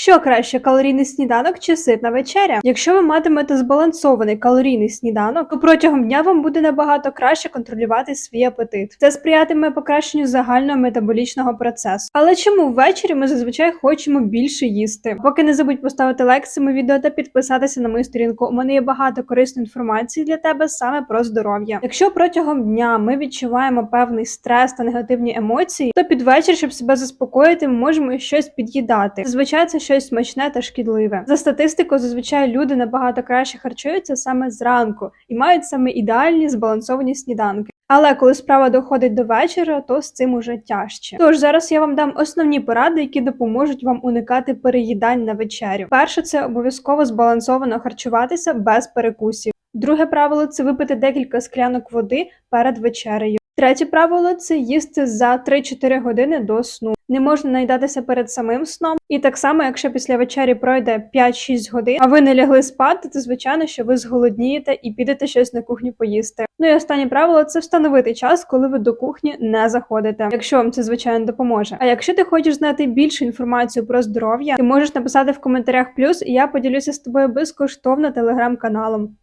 Що краще, калорійний сніданок чи ситна вечеря? Якщо ви матимете збалансований калорійний сніданок, то протягом дня вам буде набагато краще контролювати свій апетит. Це сприятиме покращенню загального метаболічного процесу. Але чому ввечері ми зазвичай хочемо більше їсти? Поки не забудь поставити лайк цьому відео та підписатися на мою сторінку. У мене є багато корисної інформації для тебе саме про здоров'я. Якщо протягом дня ми відчуваємо певний стрес та негативні емоції, то під вечір, щоб себе заспокоїти, ми можемо щось під'їдати. Зазвичай це щось смачне та шкідливе. За статистикою, зазвичай люди набагато краще харчуються саме зранку і мають саме ідеальні збалансовані сніданки. Але коли справа доходить до вечора, то з цим уже тяжче. Тож зараз я вам дам основні поради, які допоможуть вам уникати переїдань на вечерю. Перше, це обов'язково збалансовано харчуватися без перекусів. Друге правило це випити декілька склянок води перед вечерею. Третє правило це їсти за 3-4 години до сну. Не можна наїдатися перед самим сном. І так само, якщо після вечері пройде 5-6 годин, а ви не лягли спати, то звичайно, що ви зголоднієте і підете щось на кухню поїсти. Ну і останнє правило це встановити час, коли ви до кухні не заходите, якщо вам це звичайно допоможе. А якщо ти хочеш знати більше інформацію про здоров'я, ти можеш написати в коментарях плюс, і я поділюся з тобою безкоштовно телеграм-каналом.